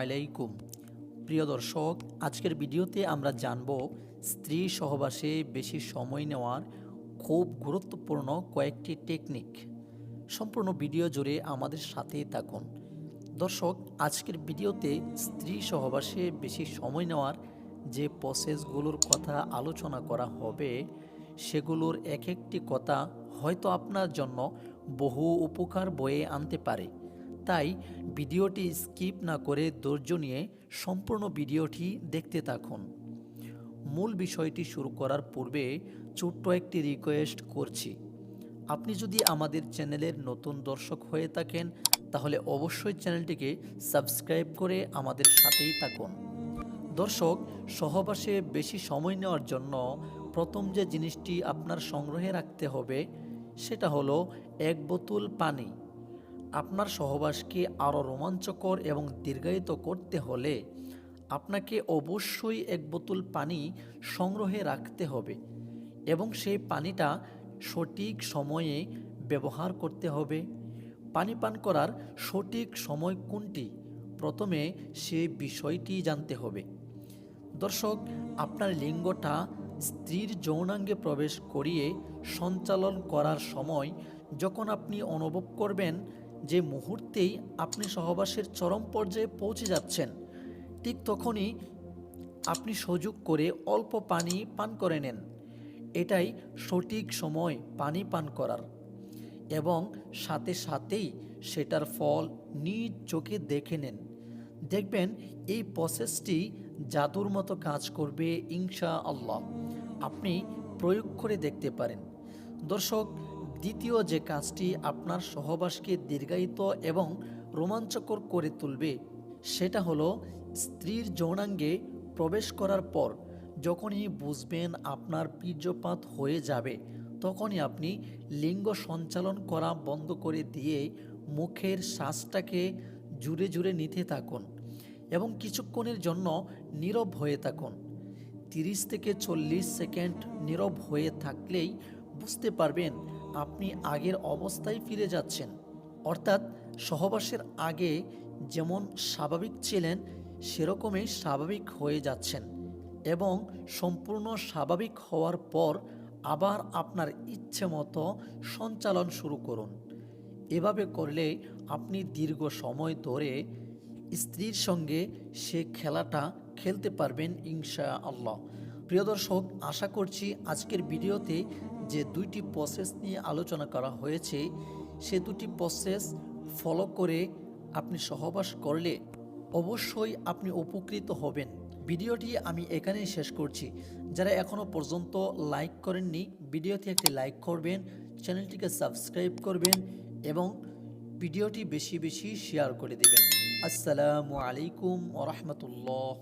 আলাইকুম। প্রিয় দর্শক, আজকের ভিডিওতে আমরা জানব স্ত্রী সহবাসে বেশি সময় নেওয়ার খুব গুরুত্বপূর্ণ কয়েকটি টেকনিক সম্পূর্ণ ভিডিও জুড়ে আমাদের সাথেই থাকুন। দর্শক, আজকের ভিডিওতে স্ত্রী সহবাসে বেশি সময় নেওয়ার যে প্রসেসগুলোর কথা আলোচনা করা হবে, সেগুলোর এক একটি কথা হয়তো আপনার জন্য বহু উপকার বয়ে আনতে পারে। তাই ভিডিওটি স্কিপ না করে ধৈর্য নিয়ে সম্পূর্ণ ভিডিওটি দেখতে থাকুন। মূল বিষয়টি শুরু করার পূর্বে ছোট্ট একটি রিকোয়েস্ট করছি। আপনি যদি আমাদের চ্যানেলের নতুন দর্শক হয়ে থাকেন, তাহলে অবশ্যই চ্যানেলটিকে সাবস্ক্রাইব করে আমাদের সাথেই থাকুন। দর্শক, সহবাসে বেশি সময় নেওয়ার জন্য প্রথম যে জিনিসটি আপনার সংগ্রহে রাখতে হবে, সেটা হলো এক বোতল পানি। আপনার সহবাসকে আরও রোমাঞ্চকর এবং দীর্ঘায়িত করতে হলে আপনাকে অবশ্যই এক বোতল পানি সংগ্রহে রাখতে হবে এবং সেই পানিটা সঠিক সময়ে ব্যবহার করতে হবে। পানি পান করার সঠিক সময় কোনটি? প্রথমে সে বিষয়টি জানতে হবে। দর্শক, আপনার লিঙ্গটা স্ত্রীর যৌনাঙ্গে প্রবেশ করিয়ে সঞ্চালন করার সময় যখন আপনি অনুভব করবেন যে মুহূর্তেই আপনি সহবাসের চরম পর্যায়ে পৌঁছে যাচ্ছেন, ঠিক তখনই আপনি সুযোগ করে অল্প পানি পান করে নেন। এটাই সঠিক সময় পানি পান করার। এবং সাথে সাথেই সেটার ফল নিজ চোখে দেখে নেন। দেখবেন এই প্রসেসটি জাদুর মতো কাজ করবে ইনশা আল্লাহ আপনি প্রয়োগ করে দেখতে পারেন। দর্শক দ্বিতীয় যে কাজটি আপনার সহবাসকে দীর্ঘায়িত এবং রোমাঞ্চকর করে তুলবে, সেটা হলো স্ত্রীর যৌনাঙ্গে প্রবেশ করার পর যখনই বুঝবেন আপনার বীর্যপাত হয়ে যাবে, তখনই আপনি লিঙ্গ সঞ্চালন করা বন্ধ করে দিয়ে মুখের শ্বাসটাকে জুড়ে জুড়ে নিতে থাকুন এবং কিছুক্ষণের জন্য নীরব হয়ে থাকুন। তিরিশ থেকে চল্লিশ সেকেন্ড নীরব হয়ে থাকলেই বুঝতে পারবেন আপনি আগের অবস্থায় ফিরে যাচ্ছেন। অর্থাৎ সহবাসের আগে যেমন স্বাভাবিক ছিলেন, সেরকমই স্বাভাবিক হয়ে যাচ্ছেন এবং সম্পূর্ণ স্বাভাবিক হওয়ার পর আবার আপনার ইচ্ছে মতো সঞ্চালন শুরু করুন। এভাবে করলে আপনি দীর্ঘ সময় ধরে স্ত্রীর সঙ্গে সে খেলাটা খেলতে পারবেন ইনশা আল্লাহ প্রিয় দর্শক, আশা করছি আজকের ভিডিওতে যে দুইটি প্রসেস নিয়ে আলোচনা করা হয়েছে, সে দুটি প্রসেস ফলো করে আপনি সহবাস করলে অবশ্যই আপনি উপকৃত হবেন। ভিডিওটি আমি এখানেই শেষ করছি। যারা এখনও পর্যন্ত লাইক করেননি, ভিডিওতে একটি লাইক করবেন চ্যানেলটিকে সাবস্ক্রাইব করবেন এবং ভিডিওটি বেশি বেশি শেয়ার করে দেবেন। আসসালামু আলাইকুম ওরহমতুল্লাহ